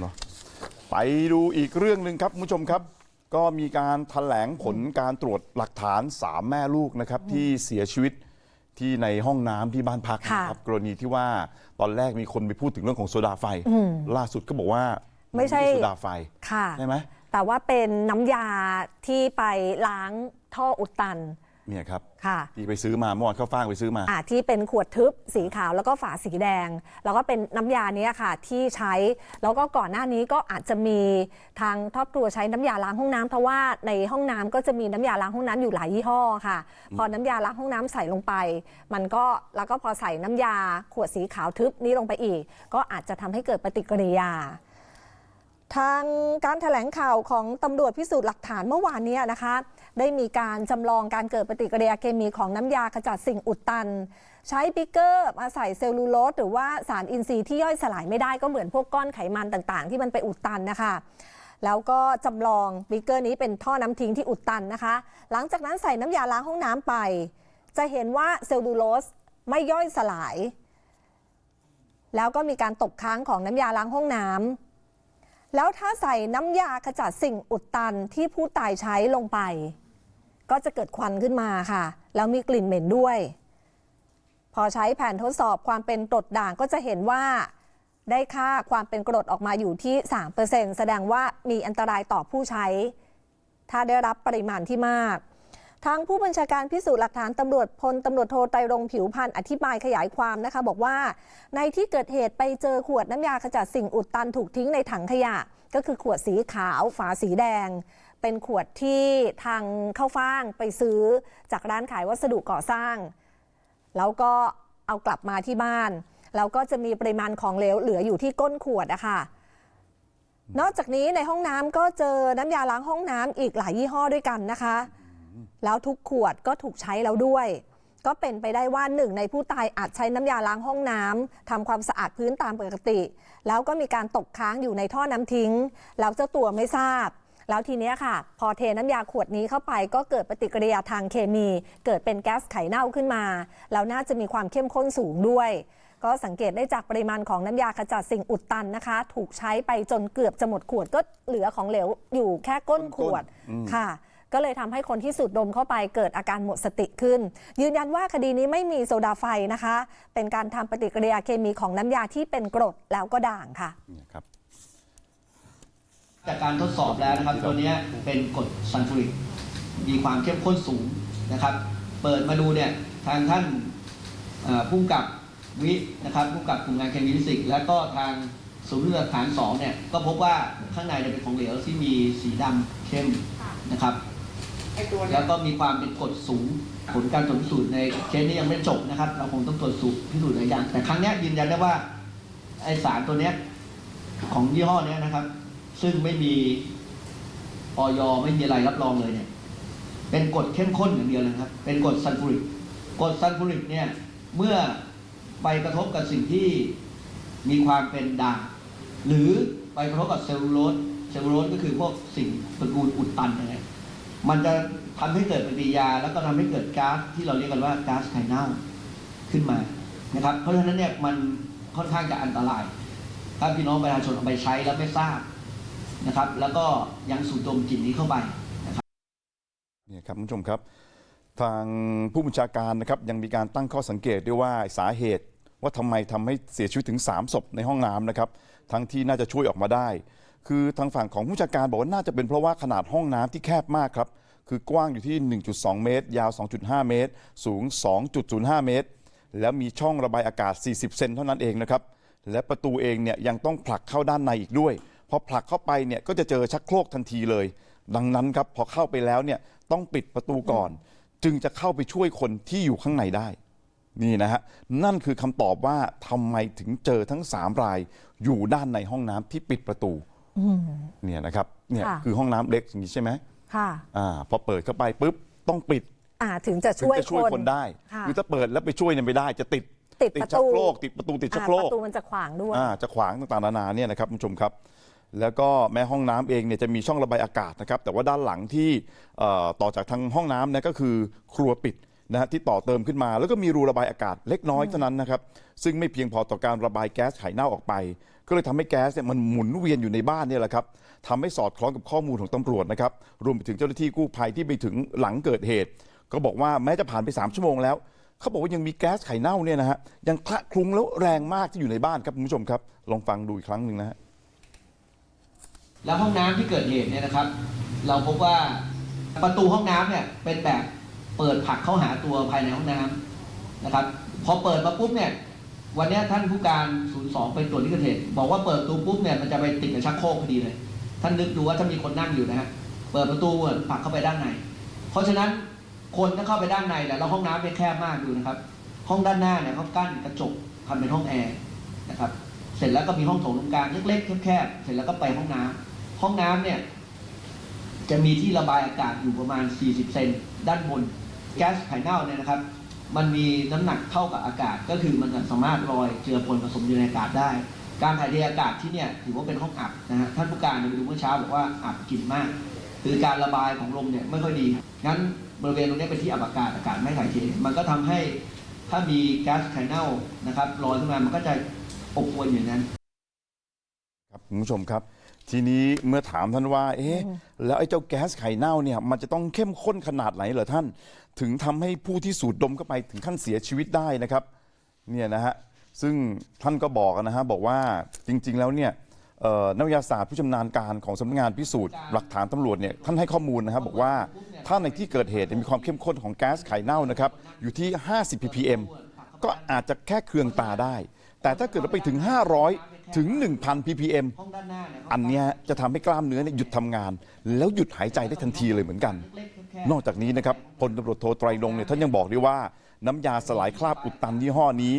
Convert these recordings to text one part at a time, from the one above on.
เนาะไปดูอีกเรื่องหนึ่งครับคุณผู้ชมครับ ก็มีการแถลงผลการตรวจหลักฐาน3แม่ลูกนะครับที่เสียชีวิตที่ในห้องน้ำที่บ้านพักนะครับกรณีที่ว่าตอนแรกมีคนไปพูดถึงเรื่องของโซดาไฟ ล่าสุดก็บอกว่าไม่ใช่นโซดาไฟค่ะใช่ไหมแต่ว่าเป็นน้ำยาที่ไปล้างท่ออุดตัน เนี่ยครับค่ะ ที่ไปซื้อมาเมื่อวานเข้าฟ่างไปซื้อมา อ่าที่เป็นขวดทึบสีขาวแล้วก็ฝาสีแดง แล้วก็เป็นน้ำยาเนี้ยค่ะที่ใช้ แล้วก็ก่อนหน้านี้ก็อาจจะมีทางครอบครัวใช้น้ำยาล้างห้องน้ำเพราะว่าในห้องน้ำก็จะมีน้ำยาล้างห้องน้ำอยู่หลายยี่ห้อค่ะ พอน้ำยาล้างห้องน้ำใส่ลงไป มันก็แล้วก็พอใส่น้ำยาขวดสีขาวทึบนี้ลงไปอีก ก็อาจจะทำให้เกิดปฏิกิริยา ทางการถแถลงข่าวของตำรวจพิสูจน์หลักฐานเมื่อวานเนี้นะคะ ได้มีการจำลองการเกิดปฏิกิริยาเคมีของน้ำยาขจัดสิ่งอุดตัน ใช้บิ๊กเกอร์มาใส่เซลลูโลสหรือว่าสารอินทรีย์ที่ย่อยสลายไม่ได้ก็เหมือนพวกก้อนไขมันต่างๆ ที่มันไปอุดตันนะคะแล้วก็จำลองบิ๊กเกอร์นี้เป็นท่อน้ำทิ้งที่อุดตันนะคะ หลังจากนั้นใส่น้ำยาล้างห้องน้ำไป จะเห็นว่าเซลลูโลสไม่ย่อยสลาย แล้วก็มีการตกค้างของน้ำยาล้างห้องน้ำแล้วถ้าใส่น้ำยาขจัดสิ่งอุดตันที่ผู้ตายใช้ลงไป ก็จะเกิดควันขึ้นมาค่ะ แล้วมีกลิ่นเหม็นด้วย พอใช้แผนทดสอบความเป็นกรดด่างก็จะเห็นว่า ได้ค่าความเป็นกรดออกมาอยู่ที่ 3%แสดงว่ามีอันตรายต่อผู้ใช้ ถ้าได้รับปริมาณที่มาก ทางผู้บัญชาการพิสูจน์หลักฐานตำรวจพลตำรวจโทไตรรงผิวพันธ์อธิบายขยายความนะคะ บอกว่า ในที่เกิดเหตุไปเจอขวดน้ำยาขจัดสิ่งอุดตันถูกทิ้งในถังขยะ ก็คือขวดสีขาว ฝาสีแดง เป็นขวดที่ทางเข้าฟ่างไปซื้อจากร้านขายวัสดุก่อสร้าง แล้วก็เอากลับมาที่บ้าน แล้วก็จะมีปริมาณของเหลวเหลืออยู่ที่ก้นขวดอะค่ะนอกจากนี้ในห้องน้ำก็เจอน้ำยาล้างห้องน้ำอีกหลายยี่ห้อด้วยกันนะคะ แล้วทุกขวดก็ถูกใช้แล้วด้วย ก็เป็นไปได้ว่าหนึ่งในผู้ตายอาจใช้น้ำยาล้างห้องน้ำทำความสะอาดพื้นตามปกติ แล้วก็มีการตกค้างอยู่ในท่อน้ำทิ้ง แล้วเจ้าตัวไม่ทราบ แล้วทีเนี้ยค่ะ พอเทน้ำยาขวดนี้เข้าไปก็เกิดปฏิกิริยาทางเคมี เกิดเป็นแก๊สไข่เน่าขึ้นมา แล้วน่าจะมีความเข้มข้นสูงด้วยก็สังเกตได้จากปริมาณของน้ำยาขจัดสิ่งอุดตันนะคะ ถูกใช้ไปจนเกือบจะหมดขวดก็เหลือของเหลวอยู่แค่ก้นขวดค่ะ ก็เลยทำให้คนที่สูดดมเข้าไปเกิดอาการหมดสติขึ้น ยืนยันว่าคดีนี้ไม่มีโซดาไฟนะคะ เป็นการทำปฏิกิริยาเคมีของน้ำยาที่เป็นกรดแล้วก็ด่างค่ะเนี่ยครับจากการทดสอบแล้วนะครับตัวเนี้ยเป็นกรดซัลฟูริกมีความเข้มข้นสูงนะครับ เปิดมาดูเนี่ยทางท่านเอ่อผู้กำกับวินะครับผู้กำกับกลุ่มงานเคมีฟิสิกส์แล้วก็ทางศูนย์วิทยาฐานสองเนี่ยก็พบว่าข้างในเนี่ยเป็นของเหลวที่มีสีดำเข้มนะครับ แล้วก็มีความเป็นกรดสูง ผลการตรวจพิสูจน์ในเคสนี้ยังไม่จบนะครับ เราคงต้องตรวจสูตรพิสูจน์หลายอย่างแต่ครั้งเนี้ยยืนยันได้ว่าไอสารตัวเนี้ยของยี่ห้อเนี้ยนะครับ ซึ่งไม่มีออยไม่มีอะไรรับรองเลยเนี่ย เป็นกรดเข้มข้นอย่างเดียวเลยครับ เป็นกรดซัลฟูริกกรดซัลฟูริกเนี่ยเมื่อไปกระทบกับสิ่งที่มีความเป็นด่างหรือไปกระทบกับเซลลูโลสเซลลูโลสก็คือพวกสิ่งตระกูลอุดตันอะไร มันจะทำให้เกิดปฏิกิริยา แล้วก็ทำให้เกิดก๊าซที่เราเรียกกันว่าก๊าซไข่เน่าขึ้นมานะครับ เพราะฉะนั้นเนี่ยมันค่อนข้างจะอันตราย ถ้าพี่น้องประชาชนเอาไปใช้แล้วไม่ทราบนะครับ แล้วก็ยังสูดดมกลิ่นนี้เข้าไปเนี่ยครับคุณผู้ชมครับ ทางผู้บัญชาการนะครับยังมีการตั้งข้อสังเกตด้วยว่าสาเหตุว่าทำไมทำให้เสียชีวิตถึง 3 ศพในห้องน้ำนะครับ ทั้งที่น่าจะช่วยออกมาได้ คือทางฝั่งของผู้บัญชาการบอกว่าน่าจะเป็นเพราะว่าขนาดห้องน้ำที่แคบมากครับ คือกว้างอยู่ที่ 1.2 เมตร ยาว 2.5 เมตร สูง 2.05 เมตร แล้วมีช่องระบายอากาศ 40 เซนเท่านั้นเองนะครับ และประตูเองเนี่ยยังต้องผลักเข้าด้านในอีกด้วย พอผลักเข้าไปเนี่ยก็จะเจอชักโครกทันทีเลย ดังนั้นครับพอเข้าไปแล้วเนี่ยต้องปิดประตูก่อน จึงจะเข้าไปช่วยคนที่อยู่ข้างในได้ นี่นะฮะนั่นคือคำตอบว่าทำไมถึงเจอทั้ง 3 รายอยู่ด้านในห้องน้ำที่ปิดประตู เนี่ยนะครับเนี่ยค่ะคือห้องน้ำเล็กอย่างนี้ใช่ไหมค่ะอ่าพอเปิดเข้าไปปุ๊บต้องปิดอ่าถึงจะถึงช่วยจะช่วยคนคนได้ค่ะคือถ้าเปิดแล้วไปช่วยเนี่ยไม่ได้จะติดติดประชัตูกโครกติดประตูติดชักอ่าโครปกระตูมันจะขวางด้วยอ่าจะขวางต่างๆนานาเนี่ยนะครับคุณผู้ชมครับ แล้วก็แม้ห้องน้ำเองเนี่ยจะมีช่องระบายอากาศนะครับ แต่ว่าด้านหลังที่เอ่อต่อจากทางห้องน้ำเนี่ยก็คือครัวปิดนะฮะที่ต่อเติมขึ้นมา แล้วก็มีรูระบายอากาศเล็กน้อยเท่านั้นนะครับ ซึ่งไม่เพียงพอต่อการระบายแก๊สไข่เน่าออกไป ก็เลยทำให้แก๊สเนี่ยมันหมุนเวียนอยู่ในบ้านเนี่ยแหละครับทำให้สอดคล้องกับข้อมูลของตำรวจนะครับรวมไปถึงเจ้าหน้าที่กู้ภัยที่ไปถึงหลังเกิดเหตุ ก็บอกว่าแม้จะผ่านไป 3 ชั่วโมงแล้วเขาบอกว่ายังมีแก๊สไข่เน่าเนี่ยนะฮะยังคละคลุ้งแล้วแรงมากที่อยู่ในบ้านครับคุณผู้ชมครับ ลองฟังดูอีกครั้งหนึ่งนะฮะแล้วห้องน้ำที่เกิดเหตุเนี่ยนะครับ เราพบว่าประตูห้องน้ำเนี่ยเป็นแบบเปิดผักเข้าหาตัวภายในห้องน้ำนะครับ พอเปิดมาปุ๊บเนี่ย วันนี้ท่านผู้การ 02 ไปตรวจที่เกิดเหตุบอกว่าเปิดประตูปุ๊บเนี่ยมันจะไปติดกับชักโครกพอดีเลย ท่านนึกดูว่าถ้ามีคนนั่งอยู่นะฮะเปิดประตูผลักเข้าไปด้านใน เพราะฉะนั้นคนถ้าเข้าไปด้านในเนี่ยแล้วห้องน้ำเป็นแคบมากดูนะครับ ห้องด้านหน้าเนี่ยเขากั้นกระจกทำเป็นห้องแอร์นะครับเสร็จแล้วก็มีห้องโถงตรงกลางเล็กๆแคบๆเสร็จแล้วก็ไปห้องน้ำห้องน้ำเนี่ยจะมีที่ระบายอากาศอยู่ประมาณ 40 เซนด้านบนแก๊สไข่เน่าเนี่ยนะครับ มันมีน้ำหนักเท่ากับอากาศ ก็คือมันสามารถลอยเจือปนผสมอยู่ในอากาศได้ การถ่ายเทอากาศที่เนี่ยถือว่าเป็นห้องอับนะฮะท่านผู้การเนี่ยไปดูเมื่อเช้าบอกว่าอับกลิ่นมาก คือการระบายของลมเนี่ยไม่ค่อยดีงั้นบริเวณตรงนี้เป็นที่อับอากาศอากาศไม่ถ่ายเทมันก็ทำให้ถ้ามีแก๊สไข่เน่านะครับลอยขึ้นมามันก็จะอบอวนอยู่ในนั้น ครับคุณผู้ชมครับ ทีนี้เมื่อถามท่านว่า เอ๊ะแล้วไอ้เจ้าแก๊สไข่เน่าเนี่ยมันจะต้องเข้มข้นขนาดไหนเหรอท่าน ถึงทำให้ผู้ที่สูดดมเข้าไปถึงขั้นเสียชีวิตได้นะครับเนี่ยนะฮะซึ่งท่านก็บอกนะฮะบอกว่าจริง ๆ แล้วเนี่ยเอ่อนักวิทยาศาสตร์ผู้ชำนาญการของสำนักงานพิสูจน์หลักฐานตำรวจเนี่ยท่านให้ข้อมูลนะครับบอกว่าถ้าในที่เกิดเหตุเนี่ยมีความเข้มข้นของแก๊สไข่เน่านะครับอยู่ที่ 50 ppm ก็อาจจะแค่เคืองตาได้ แต่ถ้าเกิดเราไปถึง 500 ถึง 1,000 ppm ห้องด้านหน้าเนี่ยอันเนี้ยจะทำให้กล้ามเนื้อเนี่ยหยุดทำงาน แล้วหยุดหายใจได้ทันทีเลยเหมือนกัน นอกจากนี้นะครับพลตำรวจโทไตรรงค์เนี่ยท่านยังบอกด้วยว่า น้ำยาสลายคราบอุดตันยี่ห้อนี้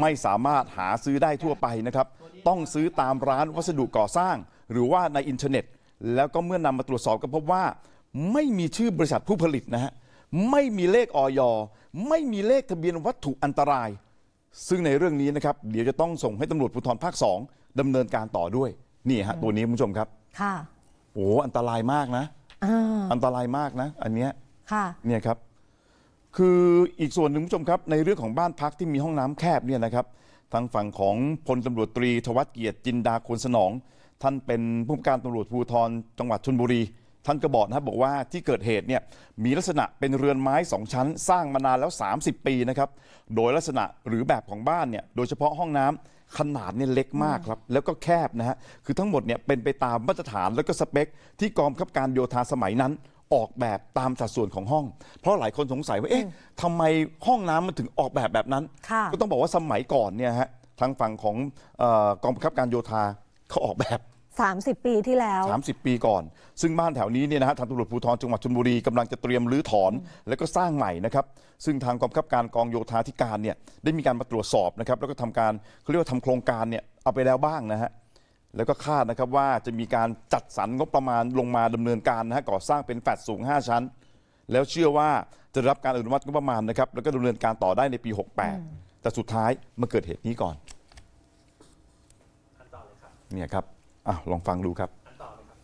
ไม่สามารถหาซื้อได้ทั่วไปนะครับ ต้องซื้อตามร้านวัสดุก่อสร้าง หรือว่าในอินเทอร์เน็ต แล้วก็เมื่อนำมาตรวจสอบก็พบว่า ไม่มีชื่อบริษัทผู้ผลิตนะฮะไม่มีเลขออยไม่มีเลขทะเบียนวัตถุอันตราย ซึ่งในเรื่องนี้นะครับเดี๋ยวจะต้องส่งให้ตำรวจภูธรภาคสองดำเนินการต่อด้วยนี่ฮะตัวนี้คุณผู้ชมครับค่ะโอ้อันตรายมากนะ อ่าอันตรายมากนะ อันเนี้ย ค่ะ เนี่ยครับ คืออีกส่วนหนึ่งคุณผู้ชมครับ ในเรื่องของบ้านพักที่มีห้องน้ำแคบเนี่ยนะครับ ทางฝั่งของพลตำรวจตรีทวัฒเกียรติจินดาควรสนอง ท่านเป็นผู้บัญชาการตำรวจภูธรจังหวัดชลบุรี ท่านก็บอกนะครับบอกว่าที่เกิดเหตุเนี่ยมีลักษณะเป็นเรือนไม้สองชั้น สร้างมานานแล้ว 30 ปีนะครับโดยลักษณะหรือแบบของบ้านเนี่ยโดยเฉพาะห้องน้ำขนาดเนี่ยเล็กมากครับแล้วก็แคบนะฮะคือทั้งหมดเนี่ยเป็นไปตามมาตรฐานแล้วก็สเปค ที่กองบังคับการโยธาสมัยนั้น ออกแบบตามสัดส่วนของห้อง เพราะหลายคนสงสัยว่าเอ๊ะทำไมห้องน้ำมันถึงออกแบบแบบนั้น ค่ะ ก็ต้องบอกว่าสมัยก่อนเนี่ยฮะทางฝั่งของเออกองบังคับการโยธาเขาออกแบบ 30 ปีที่แล้ว 30 ปีก่อน ซึ่งบ้านแถวนี้เนี่ยนะฮะทางตำรวจภูธรจังหวัดชลบุรีกำลังจะเตรียมรื้อถอนแล้วก็สร้างใหม่นะครับ ซึ่งทางกองบังคับการกองโยธาธิการเนี่ยได้มีการมาตรวจสอบนะครับ แล้วก็ทำการเขาเรียกว่าทำโครงการเนี่ยเอาไปแล้วบ้างนะฮะ แล้วก็คาดนะครับว่าจะมีการจัดสรรงบประมาณลงมาดำเนินการนะฮะก่อสร้างเป็นแฟลตสูง 5 ชั้น แล้วเชื่อว่าจะได้รับการอนุมัติงบประมาณนะครับแล้วก็ดำเนินการต่อได้ในปี 68 แต่สุดท้ายมาเกิดเหตุนี้ก่อนเนี่ยครับ อะลองฟังดูครับ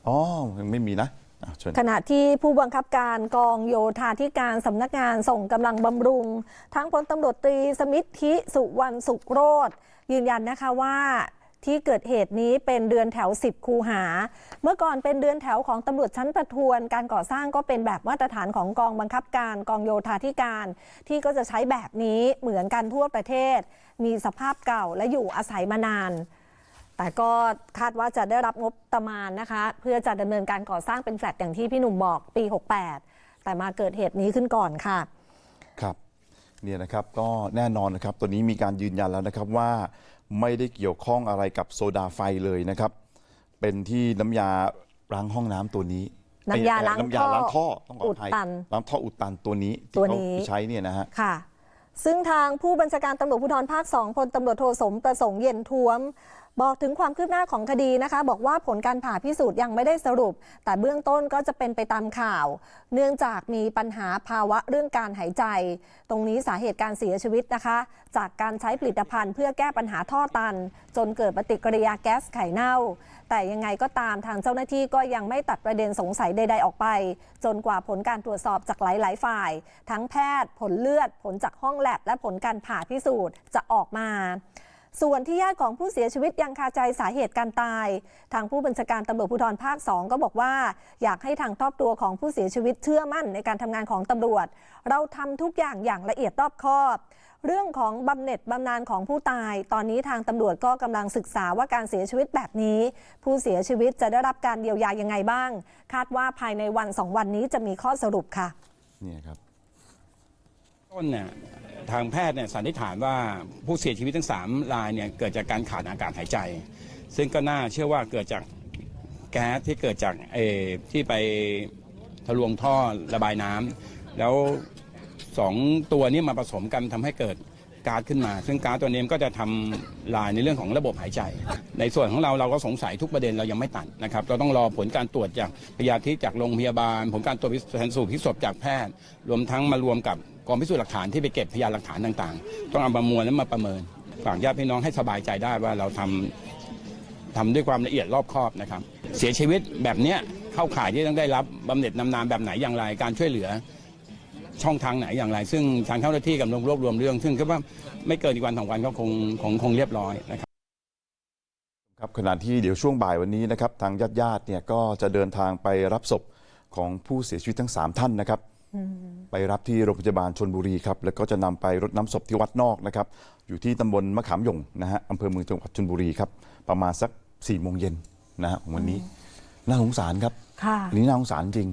อ๋อยังไม่มีนะอะเชิญขณะที่ผู้บังคับการกองโยธาธิการสำนักงานส่งกำลังบำรุง ทั้งพลตำรวจตรีสมิทธิสุวรรณสุขโรธยืนยันนะคะว่าที่เกิดเหตุนี้เป็นเดือนแถว 10 คูหา เมื่อก่อนเป็นเดือนแถวของตำรวจชั้นประทวน การก่อสร้างก็เป็นแบบมาตรฐานของกองบังคับการกองโยธาธิการ ที่ก็จะใช้แบบนี้เหมือนกันทั่วประเทศ มีสภาพเก่าและอยู่อาศัยมานาน แต่ก็คาดว่าจะได้รับงบประมาณนะคะ เพื่อจะดำเนินการก่อสร้างเป็นแฟลตอย่างที่พี่หนุ่มบอกปี 68 แต่มาเกิดเหตุนี้ขึ้นก่อนค่ะ ครับเนี่ยนะครับก็แน่นอนนะครับตัวนี้มีการยืนยันแล้วนะครับว่าไม่ได้เกี่ยวข้องอะไรกับโซดาไฟเลยนะครับ เป็นที่น้ำยาล้างห้องน้ำตัวนี้น้ำยาล้างน้ำยาล้างท่อต้องขออุอดภัยตันล้างท่ออุดตันตัวนี้ที่ตัวเขานี้ ใช้เนี่ยนะฮะ ค่ะ ซึ่งทางผู้บัญชาการตำรวจภูธรภาค 2พลตำรวจโทสมประสงค์เย็นท้วม บอกถึงความคืบหน้าของคดีนะคะ บอกว่าผลการผ่าพิสูจน์ยังไม่ได้สรุป แต่เบื้องต้นก็จะเป็นไปตามข่าว เนื่องจากมีปัญหาภาวะเรื่องการหายใจ ตรงนี้สาเหตุการเสียชีวิตนะคะ จากการใช้ผลิตภัณฑ์เพื่อแก้ปัญหาท่อตัน จนเกิดปฏิกิริยาแก๊สไข่เน่า แต่ยังไงก็ตามทางเจ้าหน้าที่ก็ยังไม่ตัดประเด็นสงสัยใด ๆ ออกไป จนกว่าผลการตรวจสอบจากหลาย ๆ ฝ่าย ทั้งแพทย์ ผลเลือดผลจากห้องแลบและผลการผ่าพิสูจน์จะออกมา ส่วนที่ญาติของผู้เสียชีวิตยังคาใจสาเหตุการตาย ทางผู้บัญชาการตำรวจภูธรภาค 2 ก็บอกว่า อยากให้ทางครอบครัวของผู้เสียชีวิตเชื่อมั่นในการทำงานของตำรวจ เราทำทุกอย่างอย่างละเอียดรอบคอบเรื่องของบำเหน็จบำนาญของผู้ตาย ตอนนี้ทางตำรวจก็กำลังศึกษาว่าการเสียชีวิตแบบนี้ ผู้เสียชีวิตจะได้รับการเยียวยายังไงบ้าง คาดว่าภายในวันสองวันนี้จะมีข้อสรุปค่ะ เนี่ยครับ ต้นเนี่ยทางแพทย์เนี่ยสันนิษฐานว่าผู้เสียชีวิตทั้ง 3 รายเนี่ยเกิดจากการขาดอากาศหายใจ ซึ่งก็น่าเชื่อว่าเกิดจากแก๊สที่เกิดจากเอที่ไปทะลวงท่อระบายน้ำแล้วสองตัวนี้มาผสมกันทำให้เกิดก๊าซขึ้นมา ซึ่งก๊าซตัวนี้ก็จะทำลายในเรื่องของระบบหายใจ ในส่วนของเราเราก็สงสัยทุกประเด็นเรายังไม่ตัดนะครับ เราต้องรอผลการตรวจจากพยาธิจากโรงพยาบาล ผลการตรวจชันสูตรพลิกศพจากแพทย์ รวมทั้งมารวมกับ กองพิสูจน์หลักฐานที่ไปเก็บพยานหลักฐานต่างๆ ต้องเอาประมวลและมาประเมินฝากญาติพี่น้องให้สบายใจได้ว่าเราทำทำด้วยความละเอียดรอบคอบนะครับ เสียชีวิตแบบเนี้ยเข้าข่ายที่ต้องได้รับบำเหน็จนำนามแบบไหนอย่างไรการช่วยเหลือ ช่องทางไหนอย่างไร ซึ่งทางเจ้าหน้าที่กำลังรวบรวมเรื่อง ซึ่งคิดว่าไม่เกินอีกวันสองวันก็คงคงคงเรียบร้อยนะครับครับขณะที่เดี๋ยวช่วงบ่ายวันนี้นะครับทางญาติญาติๆเนี่ยก็จะเดินทางไปรับศพของผู้เสียชีวิตทั้ง 3 ท่านนะครับ ไปรับที่โรงพยาบาลชนบุรีครับแล้วก็จะนำไปรดน้ำศพที่วัดนอกนะครับ อยู่ที่ตำบลมะขามหยงนะฮะอำเภอเมืองจังหวัดชนบุรีครับ ประมาณสัก4ี่โมงเย็นนะฮะของวันนี้น่าสงสารครับค่ะอันนี้น่าสงสารจริง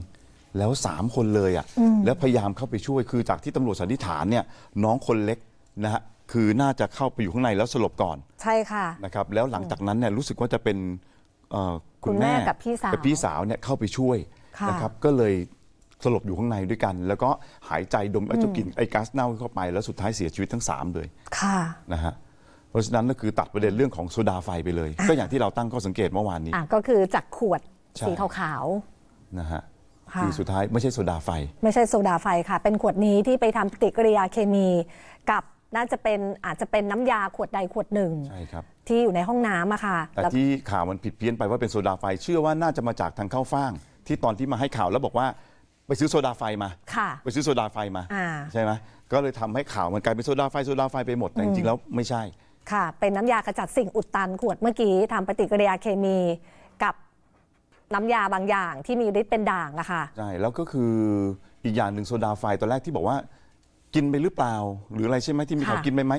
แล้ว 3 คนเลยอะ่ะแล้วพยายามเข้าไปช่วยคือจากที่ตำรวจสันนิษฐานเนี่ยน้องคนเล็กนะฮะคือน่าจะเข้าไปอยู่ข้างในแล้วสลบก่อน ใช่ค่ะนะครับแล้วหลังจากนั้นเนี่ยรู้สึกว่าจะเป็นเอ่อคุณแม่กับพี่สาวกับพี่สาวเนี่ยเข้าไปช่วยค่ะนะครับก็เลย สลบอยู่ข้างในด้วยกัน แล้วก็หายใจดมไอ้เจ้ากลิ่นไอ้ก๊าซเน่าเข้าไป แล้วสุดท้ายเสียชีวิตทั้ง 3 เลยค่ะนะฮะเพราะฉะนั้นก็คือตัดประเด็นเรื่องของโซดาไฟไปเลย ก็อย่างที่เราตั้งข้อสังเกตเมื่อวานนี้ อะก็คือจากขวดใช่ สีขาวนะฮะๆค่ะคือสุดท้ายไม่ใช่โซดาไฟ ไม่ใช่โซดาไฟค่ะ เป็นขวดนี้ที่ไปทำปฏิกิริยาเคมี กับน่าจะเป็นอาจจะเป็นน้ำยาขวดใดขวดหนึ่ง ใช่ครับ ที่อยู่ในห้องน้ำอะค่ะแต่แล้วที่ข่าวมันผิดเพี้ยนไปว่าเป็นโซดาไฟ เชื่อว่าน่าจะมาจากทางเข้าฟ่าง ที่ตอนที่มาให้ข่าวแล้วบอกว่า ไปซื้อโซดาไฟมา ค่ะ ไปซื้อโซดาไฟมา อ่า ใช่ไหมก็เลยทำให้ข่าวมันกลายเป็นโซดาไฟโซดาไฟไปหมดแต่จริงๆแล้วไม่ใช่ ค่ะ เป็นน้ำยากระจัดสิ่งอุดตันขวดเมื่อกี้ทำปฏิกิริยาเคมีกับน้ำยาบางอย่างที่มีฤทธิ์เป็นด่างอะค่ะ ใช่แล้วก็คืออีกอย่างหนึ่งโซดาไฟตอนแรกที่บอกว่า กินไปหรือเปล่า หรืออะไรใช่ไหมที่มีข่าวค่ะ กินไปไหม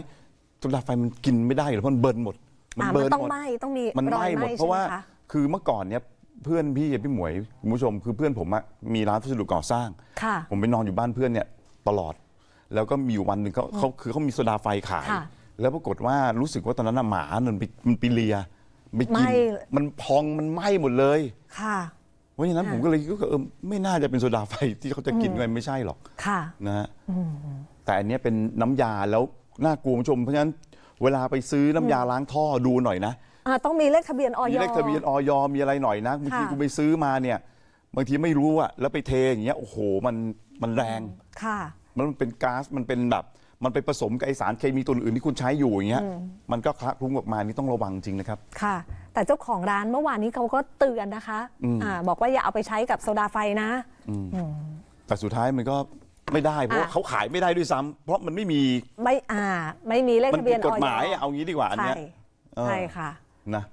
โซดาไฟมันกินไม่ได้หรอกเพราะมันเบิร์นหมดอ่าเบิมันร์ต้องหมดไหมต้องมีมันรไหอยม้ไหหมม้ดเพใช่ราะไหมว่าคะ คือเมื่อก่อนเนี่ย เพื่อนพี่กับพี่หมวยคุณผู้ชมคือเพื่อนผมอะมีร้านวัสดุก่อสร้าง ค่ะ ผมไปนอนอยู่บ้านเพื่อนเนี่ยตลอด แล้วก็มีอยู่วันหนึ่งเขาเขาคือเขามีโซดาไฟขาย ค่ะแล้วปรากฏว่ารู้สึกว่าตอนนั้นน่ะหมามันไปมันไปเลียไม่กินไหม้ มันพองมันไหม้หมดเลยค่ะ เพราะฉะนั้นค่ะ ผมก็เลยคิดว่าเออไม่น่าจะเป็นโซดาไฟที่เขาจะกินกันไม่ใช่หรอก ค่ะ นะฮะแต่อันเนี้ยเป็นน้ำยาแล้วน่ากลัวคุณผู้ชมเพราะฉะนั้นเวลาไปซื้อน้ำยาล้างท่อดูหน่อยนะ อ่าต้องมีเลขทะเบียนออย มีเลขทะเบียนออยมีอะไรหน่อยนะบางทีค่ะกูไปซื้อมาเนี่ย บางทีไม่รู้อะแล้วไปเทอย่างเงี้ยโอ้โหมันมันแรง ค่ะ มันเป็นก๊าซมันเป็นแบบ มันไปผสมกับไอสารเคมีตัวอื่นที่คุณใช้อยู่อย่างเงี้ยมันก็คละคลุ้งออกมานี่ต้องระวังจริงนะครับ ค่ะ แต่เจ้าของร้านเมื่อวานนี้เขาก็เตือนนะคะอ่าบอกว่าอย่าเอาไปใช้กับโซดาไฟนะ แต่สุดท้ายมันก็ไม่ได้เพราะว่าอะ เขาขายไม่ได้ด้วยซ้ำเพราะมันไม่มีไม่อ่า ไม่มีเลขมันทะเบีผิยนดกอฎอยหมายอะเอางี้ดีกว่าอันใช่เนี้ย เออ ใช่ค่ะ นะ